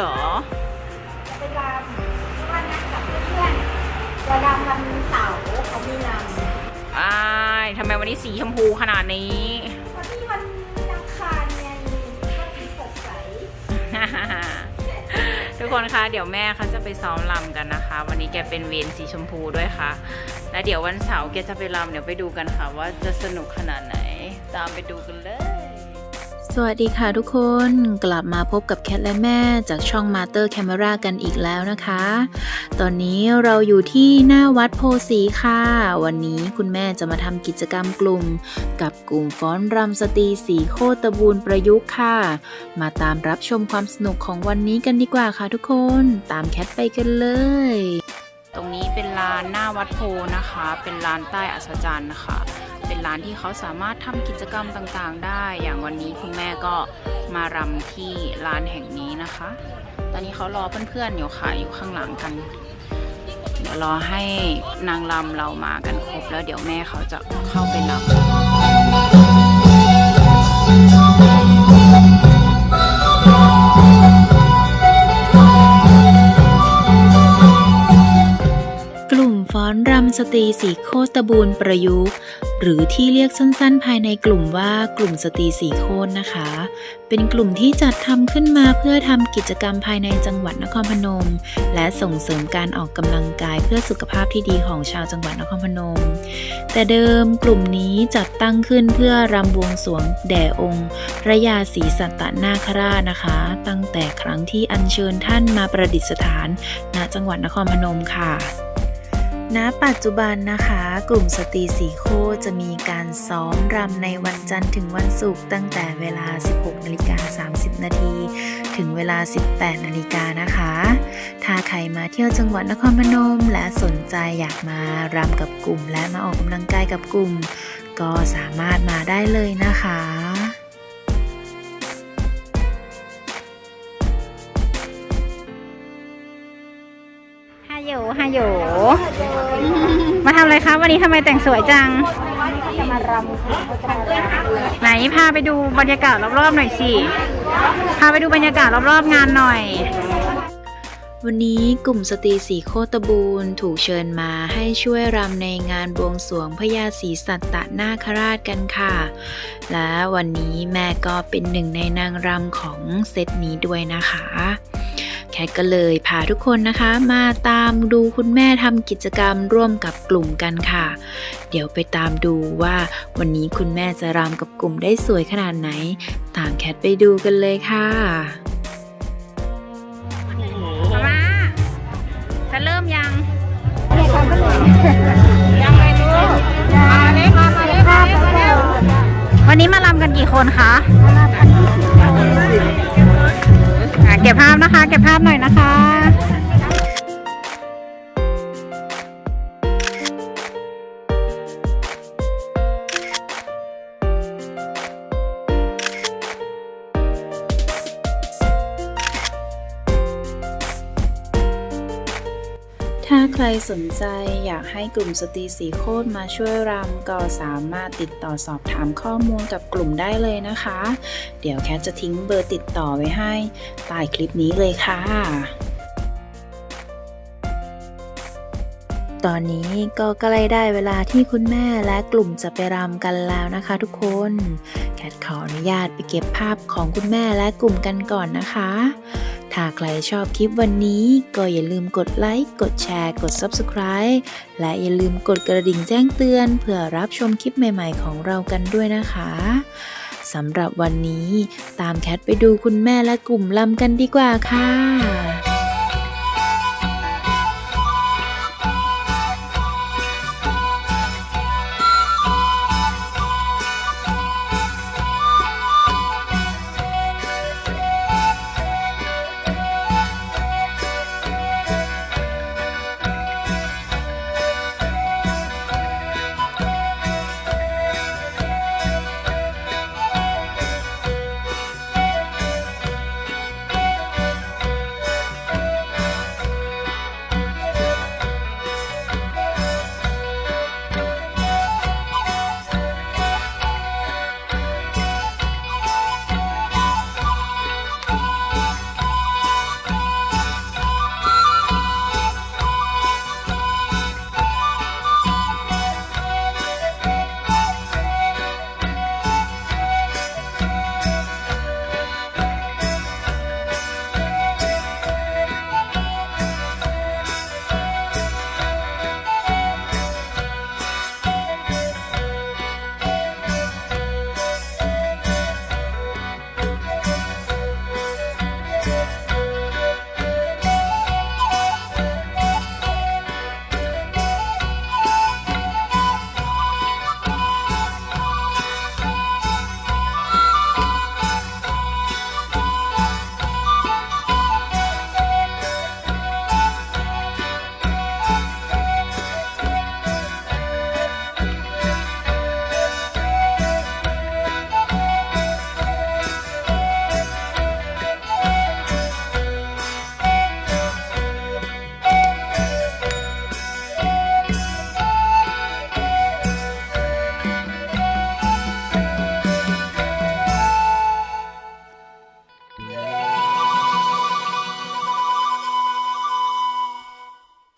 รอไปรำวันนั้นกับเพื่อนจะรำวันเสาร์เขามีรำอทำไมวันนี้สีชมพูขนาดนี้วันนี้วันอังคารไงก็สีสดใสทุกคนคะเดี๋ยวแม่เขาจะไปซ้อมรำกันนะคะ วันนี้แกเป็นเวนสีชมพูด้วยค่ะ และเดี๋ยววันเสาร์แกจะไปรำเดี๋ยวไปดูกันค่ะ ว่าจะสนุกขนาดไหน ตามไปดูกันเลย วัสดีค่ะทุกคนกลับมาพบกับแคทและแม่จากช่อง Master Camera กันอีกแล้วนะคะ ตอนนี้เราอยู่ที่หน้าวัดโพสีค่ะ วันนี้คุณแม่จะมาทำกิจกรรมกลุ่ม กับกลุ่มฟ้อนรำสตรีสีโคตรบูรณ์ประยุกต์ค่ะ มาตามรับชมความสนุกของวันนี้กันดีกว่าค่ะทุกคนตามแคทไปกันเลย ตรงนี้เป็นลานหน้าวัดโพนะคะ เป็นลานใต้อัศจรรย์นะคะ เป็นร้านที่เขาสามารถทำกิจกรรมต่างๆ ได้ อย่างวันนี้คุณแม่ก็มารำที่ร้านแห่งนี้นะคะ ตอนนี้เขารอเพื่อนๆอยู่ค่ะอยู่ข้างหลังกัน เดี๋ยวรอให้นางรำเรามากันครบแล้วเดี๋ยวแม่เขาจะเข้าไปรำำสตรีสีโคตบูรณ์ประยุกต์ หรือที่เรียกสั้นๆ ภายในกลุ่มว่ากลุ่มสตรีสีโคตนะคะ เป็นกลุ่มที่จัดทำขึ้นมาเพื่อทำกิจกรรมภายในจังหวัดนครพนม และส่งเสริมการออกกำลังกายเพื่อสุขภาพที่ดีของชาวจังหวัดนครพนม แต่เดิมกลุ่มนี้จัดตั้งขึ้นเพื่อรำบวงสรวงแด่องค์ พระยาศรีสัตตนาคราชนะคะ ตั้งแต่ครั้งที่อัญเชิญท่านมาประดิษฐานณจังหวัดนครพนมค่ะ ณปัจจุบันนะคะ กลุ่มสตรีสีโคจะมีการซ้อมรำในวันจันทร์ถึงวันศุกร์ตั้งแต่เวลา 16นาฬิกา30 นาทีถึงเวลา 18นาฬิกานะคะ ถ้าใครมาเที่ยวจังหวัดนครพนม และสนใจอยากมารำกับกลุ่ม และมาออกกำลังกายกับกลุ่ม ก็สามารถมาได้เลยนะคะ โยฮาโยมาทำอะไรคะวันนี้ทำไมแต่งสวยจังจะมารำไหนพาไปดูบรรยากาศรอบๆหน่อยสิ พาไปดูบรรยากาศรอบๆงานหน่อย วันนี้กลุ่มสตรีสีโคตบูรณ์ถูกเชิญมาให้ช่วยรำในงานบวงสรวงพญาศรีสัตตนาคราชกันค่ะ และวันนี้แม่ก็เป็นหนึ่งในนางรำของเซตนี้ด้วยนะคะ แคทก็เลยพาทุกคนนะคะ มาตามดูคุณแม่ทำกิจกรรมร่วมกับกลุ่มกันค่ะ เดี๋ยวไปตามดูว่าวันนี้คุณแม่จะรำกับกลุ่มได้สวยขนาดไหน ตามแคทไปดูกันเลยค่ะมาม่าจะเริ่มยังยังไงลูกมาเล็กมามาเล็กมาเล็กมาเร็ววันนี้มาลำกันกี่คนคะอะ เก็บภาพนะคะ เก็บภาพหน่อยนะคะ ถ้าใครสนใจอยากให้กลุ่มสตรีสีโคตรมาช่วยรำก็สามารถติดต่อสอบถามข้อมูลกับกลุ่มได้เลยนะคะ เดี๋ยวแคทจะทิ้งเบอร์ติดต่อไว้ให้ใต้คลิปนี้เลยค่ะ ตอนนี้ก็ใกล้ได้เวลาที่คุณแม่และกลุ่มจะไปรำกันแล้วนะคะทุกคน แคทขออนุญาตไปเก็บภาพของคุณแม่และกลุ่มกันก่อนนะคะ ถ้าใครชอบคลิปวันนี้ ก็อย่าลืมกดไลค์กดแชร์ กด Subscribe และอย่าลืมกดกระดิ่งแจ้งเตือน เพื่อรับชมคลิปใหม่ๆของเรากันด้วยนะคะสำหรับวันนี้ ตามแคทไปดูคุณแม่และกลุ่มลำกันดีกว่าค่ะ